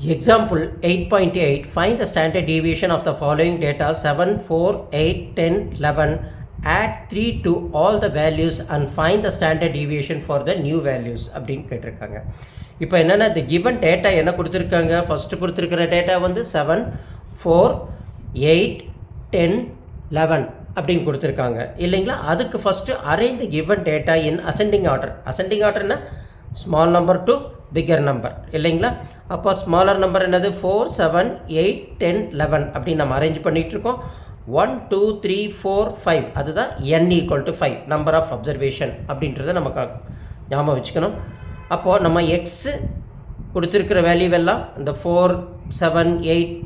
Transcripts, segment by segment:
Example 8.8 Find the standard deviation of the following data 7, 4, 8, 10, 11. Add 3 to all the values and find the standard deviation for the new values அப்படின்னு கேட்டிருக்காங்க. இப்போ என்னென்னா இந்த given data என்ன கொடுத்துருக்காங்க? First கொடுத்துருக்கிற data வந்து seven four eight ten eleven அப்படின்னு கொடுத்துருக்காங்க. இல்லைங்களா? அதுக்கு first arrange given data in ascending order ascending ஆர்டர்னா small number to bigger number இல்லைங்களா? அப்போ ஸ்மாலர் நம்பர் என்னது? Four seven eight ten eleven அப்படின்னு நம்ம அரேஞ்ச் பண்ணிகிட்ருக்கோம் one two three four five அதுதான் n equal to five number of observation அப்படின்றத நமக்கு ஞாபகம் வச்சுக்கணும். அப்போது நம்ம எக்ஸு கொடுத்துருக்கிற வேல்யூவெல்லாம் இந்த four seven eight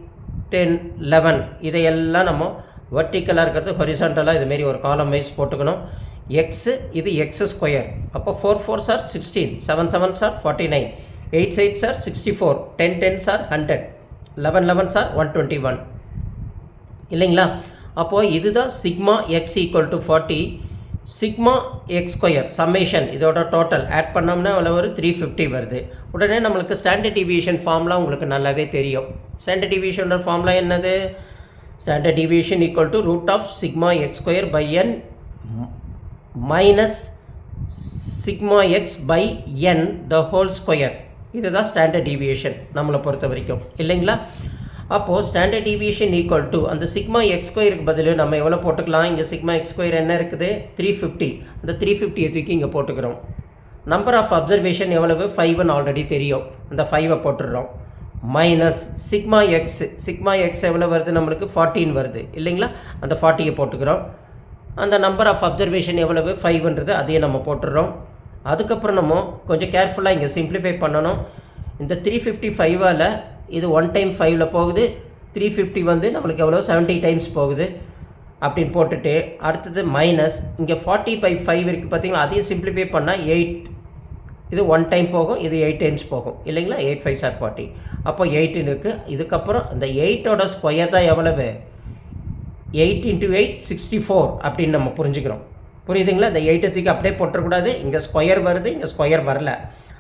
ten eleven இதையெல்லாம் நம்ம வர்டிக்கலாக இருக்கிறது ஹொரிசான்டலாக இதுமாரி ஒரு காலம் வைஸ் போட்டுக்கணும். எக்ஸு இது எக்ஸ் ஸ்கொயர் அப்போ four four are sixteen seven seven are forty nine eight eight are sixty four ten ten are hundred eleven eleven are one twenty one இல்லைங்களா? அப்போது இதுதான் sigma x equal to forty sigma x square summation இதோட total add பண்ணோம்னா அவ்வளோ ஒரு three fifty வருது. உடனே நம்மளுக்கு ஸ்டாண்டர்ட் டிவியேஷன் ஃபார்ம்லாம் உங்களுக்கு நல்லாவே தெரியும். ஸ்டாண்டர்ட் டிவியேஷனோட ஃபார்ம்லாம் என்னது? Standard deviation equal to root of sigma x square by n minus sigma x by n the whole square இதுதான் ஸ்டாண்டர்ட் டிவியேஷன் நம்மளை பொறுத்த வரைக்கும். இல்லைங்களா? அப்போது ஸ்டாண்டர்ட் டிவியேஷன் ஈக்குவல் டு அந்த சிக்மா எக்ஸ் ஸ்கொயருக்கு பதில் நம்ம எவ்வளோ போட்டுக்கலாம்? இங்கே சிக்மா எக்ஸ் ஸ்கொயர் என்ன இருக்குது? த்ரீ ஃபிஃப்டி அந்த த்ரீ ஃபிஃப்டியை தூக்கி இங்கே போட்டுக்கிறோம். நம்பர் ஆஃப் அப்சர்வேஷன் எவ்வளவு? ஃபைவ்னு ஆல்ரெடி தெரியும். அந்த ஃபைவை போட்டுடுறோம். Minus sigma x sigma x எவ்வளோ வருது? நம்மளுக்கு ஃபார்ட்டின் வருது. இல்லைங்களா? அந்த ஃபார்ட்டியை போட்டுக்கிறோம். அந்த நம்பர் ஆஃப் அப்சர்வேஷன் எவ்வளவு? ஃபைவ்ன்றது அதையும் நம்ம போட்டுடுறோம் அதுக்கப்புறம் நம்ம கொஞ்சம் கேர்ஃபுல்லாக இங்கே சிம்ப்ளிஃபை பண்ணணும். இந்த த்ரீ ஃபிஃப்டி ஃபைவால் இது ஒன் டைம் ஃபைவ்ல போகுது. த்ரீ ஃபிஃப்டி வந்து நம்மளுக்கு எவ்வளோ செவன்ட்டி டைம்ஸ் போகுது. அப்படின்னு போட்டுட்டு அடுத்தது மைனஸ் இங்கே ஃபார்ட்டி பை ஃபைவ் இருக்குது பார்த்தீங்களா அதையும் சிம்ப்ளிஃபை பண்ணால் எயிட் இது ஒன் டைம் போகும். இது எயிட் டைம்ஸ் போகும். இல்லைங்களா? எயிட் ஃபைவ் சார் ஃபார்ட்டி அப்போ எயிட்டுன்னு இருக்குது இதுக்கப்புறம் இந்த எயிட்டோட ஸ்கொயர் தான் எவ்வளவு? Eight into eight sixty four அப்படின்னு நம்ம புரிஞ்சுக்கிறோம். புரியுதுங்களா? இந்த எயிட்டை தூக்கி அப்படியே போட்டுறக்கூடாது. இங்கே ஸ்கொயர் வருது இங்கே ஸ்கொயர் வரல.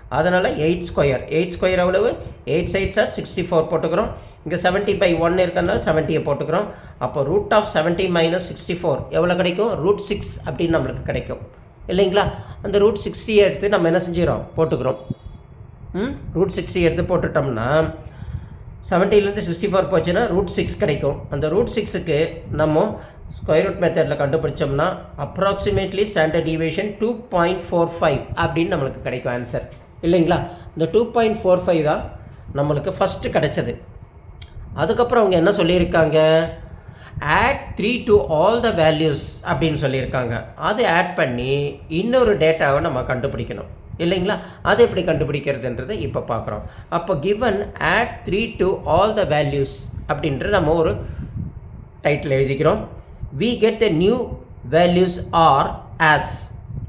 அதனால் எயிட் ஸ்கொயர் எயிட் ஸ்கொயர் எவ்வளவு? Eight side sir sixty four போட்டுக்கிறோம். இங்கே செவன்ட்டி பை ஒன் இருக்கிறதுனால செவன்ட்டியை போட்டுக்கிறோம். அப்போ root of seventy minus sixty four எவ்வளோ கிடைக்கும்? ரூட் சிக்ஸ் அப்படின்னு நம்மளுக்கு கிடைக்கும். இல்லைங்களா? அந்த ரூட் சிக்ஸ்டியை எடுத்து நம்ம என்ன செஞ்சிடறோம் போட்டுக்கிறோம். ம்? ரூட் சிக்ஸ்டி எடுத்து போட்டுட்டோம்னா செவன்ட்டிலேருந்து சிக்ஸ்டி ஃபோர் போச்சுன்னா ரூட் சிக்ஸ் கிடைக்கும். அந்த ரூட் சிக்ஸுக்கு நம்ம ஸ்கொயர் ரூட் மெத்தடில் கண்டுபிடிச்சோம்னா approximately standard deviation two point four five அப்படின்னு நம்மளுக்கு கிடைக்கும் ஆன்சர் இல்லைங்களா? இந்த டூ பாயிண்ட் ஃபோர் ஃபைவ் தான் நம்மளுக்கு ஃபஸ்ட்டு கிடைச்சது. அதுக்கப்புறம் அவங்க என்ன சொல்லியிருக்காங்க? Add three to all the values அப்படின்னு சொல்லியிருக்காங்க. அது ஆட் பண்ணி இன்னொரு டேட்டாவை நம்ம கண்டுபிடிக்கணும். இல்லைங்களா? அதை எப்படி கண்டுபிடிக்கிறதுன்றது இப்போ பார்க்குறோம். அப்போ given add three to all the values அப்படின்ற நம்ம ஒரு டைட்டில் எழுதிக்கிறோம். We get the new values are as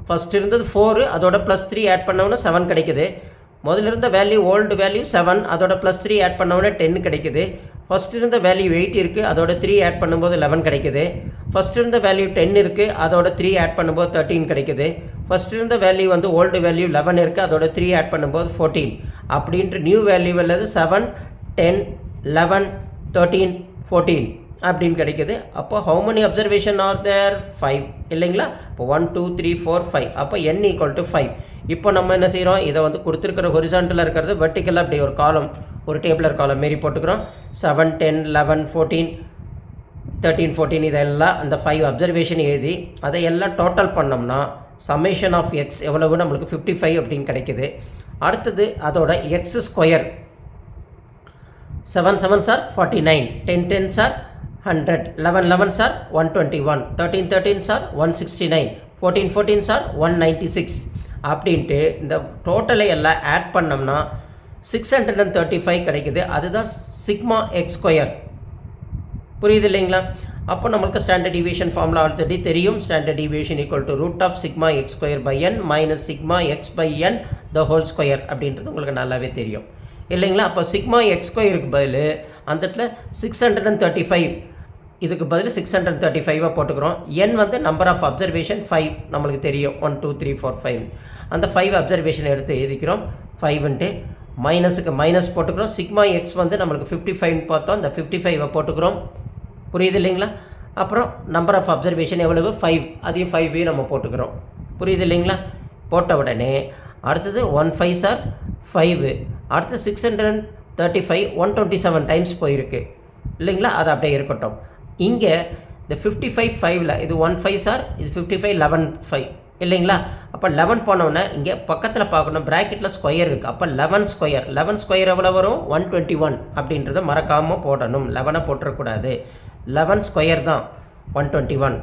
first இருந்தது ஃபோரு அதோட ப்ளஸ் த்ரீ ஆட் பண்ணோன்னா செவன் கிடைக்குது. முதல்ல இருந்த வேல்யூ ஓல்டு வேல்யூ செவன் அதோட ப்ளஸ் த்ரீ ஆட் பண்ணோன்னே டென் கிடைக்குது. ஃபஸ்ட் இருந்த வேல்யூ எயிட் இருக்குது அதோட த்ரீ ஆட் பண்ணும்போது லெவன் கிடைக்குது. ஃபஸ்ட் இருந்த வேல்யூ டென் இருக்குது அதோட த்ரீ ஆட் பண்ணும்போது தேர்ட்டீன் கிடைக்குது. ஃபஸ்ட் இருந்த வேல்யூ வந்து ஓல்டு வேல்யூ லெவன் இருக்குது அதோட த்ரீ ஆட் பண்ணும்போது ஃபோர்டீன் அப்படின்ற நியூ வேல்யூ அல்லது seven ten eleven thirteen fourteen அப்படின்னு கிடைக்குது. அப்போ how many observation are there five இல்லைங்களா? இப்போ one two three four five அப்போ என் ஈக்குவல் டு ஃபைவ் இப்போ நம்ம என்ன செய்கிறோம் இதை வந்து கொடுத்துருக்கிற ஹொரிசாண்டலாக இருக்கிறது வெர்டிக்கலாக அப்படி ஒரு காலம் ஒரு டேபிளர் காலம் மாரி போட்டுக்கிறோம். Seven ten eleven fourteen thirteen fourteen இதெல்லாம் அந்த ஃபைவ் அப்சர்வேஷன் எழுதி அதை எல்லாம் டோட்டல் பண்ணோம்னா சமேஷன் ஆஃப் எக்ஸ் எவ்வளவு? நம்மளுக்கு ஃபிஃப்டி ஃபைவ் அப்படின்னு கிடைக்குது. அடுத்தது அதோட x square seven seven are forty nine ten ten are hundred eleven eleven are one twenty one thirteen thirteen are one sixty nine fourteen fourteen are one ninety six அப்படின்ட்டு இந்த டோட்டலை எல்லாம் add பண்ணோம்னா six hundred and thirty five கிடைக்குது. அதுதான் sigma x square புரியுது இல்லைங்களா? அப்போ நம்மளுக்கு ஸ்டாண்டர்ட் டிவியேஷன் ஃபார்முலா ஆல்ரெடி தெரியும். Standard deviation equal to root of sigma x square by n minus sigma x by n the whole square அப்படின்றது உங்களுக்கு நல்லாவே தெரியும். இல்லைங்களா? அப்போ சிக்மா எக்ஸ் ஸ்கொயருக்கு பதில் அந்த இடத்துல six hundred and thirty five இதுக்கு பதில் சிக்ஸ் ஹண்ட்ரட் தேர்ட்டி ஃபைவாக போட்டுக்கிறோம். என் வந்து நம்பர் ஆஃப் அப்சர்வேஷன் ஃபைவ் நம்மளுக்கு தெரியும். One two three four five அந்த ஃபைவ் அப்சர்வேஷன் எடுத்து எழுதிக்கிறோம். ஃபைவ்ன்ட்டு மைனஸுக்கு மைனஸ் போட்டுக்கிறோம். சிக்மா எக்ஸ் வந்து நம்மளுக்கு ஃபிஃப்டி ஃபைவ்னு பார்த்தோம். அந்த ஃபிஃப்டி ஃபைவை போட்டுக்கிறோம். புரியுது இல்லைங்களா? அப்புறம் நம்பர் ஆஃப் அப்சர்வேஷன் எவ்வளவு? ஃபைவ் அதையும் ஃபைவையும் நம்ம போட்டுக்கிறோம். புரியுது இல்லைங்களா? போட்ட உடனே அடுத்தது ஒன் ஃபைவ் சார் ஃபைவு அடுத்து six hundred thirty five one twenty seven times போயிருக்கு. இல்லைங்களா? அது அப்படியே இருக்கட்டும். இங்கே இந்த ஃபிஃப்டி ஃபைவ் ஃபைவ்ல இது ஒன் ஃபைவ் சார் இது ஃபிஃப்டி ஃபைவ் லெவன் ஃபைவ் இல்லைங்களா? அப்போ லெவன் போனோடனே இங்கே பக்கத்தில் பார்க்கணும் ப்ராக்கெட்டில் ஸ்கொயர் இருக்குது அப்போ லெவன் ஸ்கொயர் லெவன் ஸ்கொயர் எவ்வளோ வரும்? ஒன் டுவெண்ட்டி ஒன் அப்படின்றத மறக்காமல் போடணும். லெவனை போட்டுறக்கூடாது லெவன் ஸ்கொயர் தான் ஒன் டுவெண்ட்டி ஒன்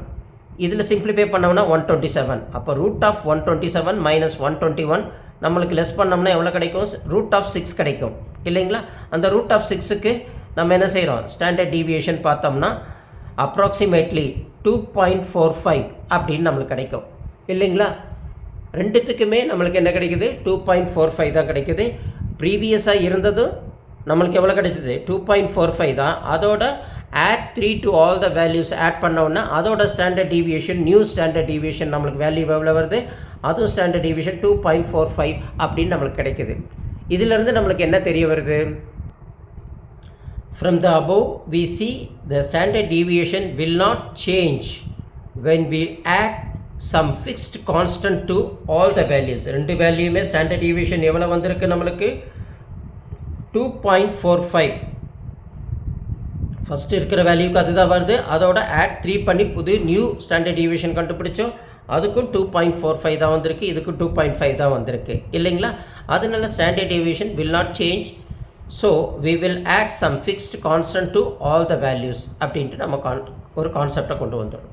இதில் சிம்பிளிஃபை பண்ணோம்னா ஒன் டுவெண்ட்டி செவன் அப்போ root of one twenty seven minus one twenty one நம்மளுக்கு லெஸ் பண்ணோம்னா எவ்வளோ கிடைக்கும்? ரூட் ஆஃப் சிக்ஸ் கிடைக்கும். இல்லைங்களா? அந்த ரூட் ஆஃப் சிக்ஸுக்கு நம்ம என்ன செய்கிறோம் ஸ்டாண்டர்ட் டீவியேஷன் பார்த்தோம்னா approximately two point four five அப்படின்னு நம்மளுக்கு கிடைக்கும். இல்லைங்களா? ரெண்டுத்துக்குமே நம்மளுக்கு என்ன கிடைக்குது? டூ பாயிண்ட் ஃபோர் ஃபைவ் தான் கிடைக்குது. ப்ரீவியஸாக இருந்ததும் நம்மளுக்கு எவ்வளோ கிடைச்சிது? டூ பாயிண்ட் ஃபோர் ஃபைவ் தான். அதோட add three to all the values add பண்ணோன்னா அதோட standard deviation new standard deviation நம்மளுக்கு வேல்யூ எவ்வளோ வருது? அதுவும் standard deviation two point four five அப்படின்னு நம்மளுக்கு கிடைக்குது. இதிலிருந்து நம்மளுக்கு என்ன தெரிய வருது? From the above, we see the standard deviation will not change when we add some fixed constant to all the values. ரெண்டு வேல்யூமே ஸ்டாண்டர்ட் deviation எவ்வளோ வந்திருக்கு நம்மளுக்கு? Two point four five first இருக்கிற வேல்யூக்கு அதுதான் வருது. அதோட ஆட் த்ரீ பண்ணி புது நியூ ஸ்டாண்டர்ட் டிவிஷன் கண்டுபிடிச்சோம். அதுக்கும் டூ பாயிண்ட் ஃபோர் ஃபைவ் தான் வந்திருக்கு. இதுக்கும் டூ பாயிண்ட் ஃபைவ் தான் வந்திருக்கு. இல்லைங்களா? அதனால standard division will not change so we will add some fixed constant to all the values அப்படின்ட்டு நம்ம கான் ஒரு கான்செப்டை கொண்டு வந்துடும்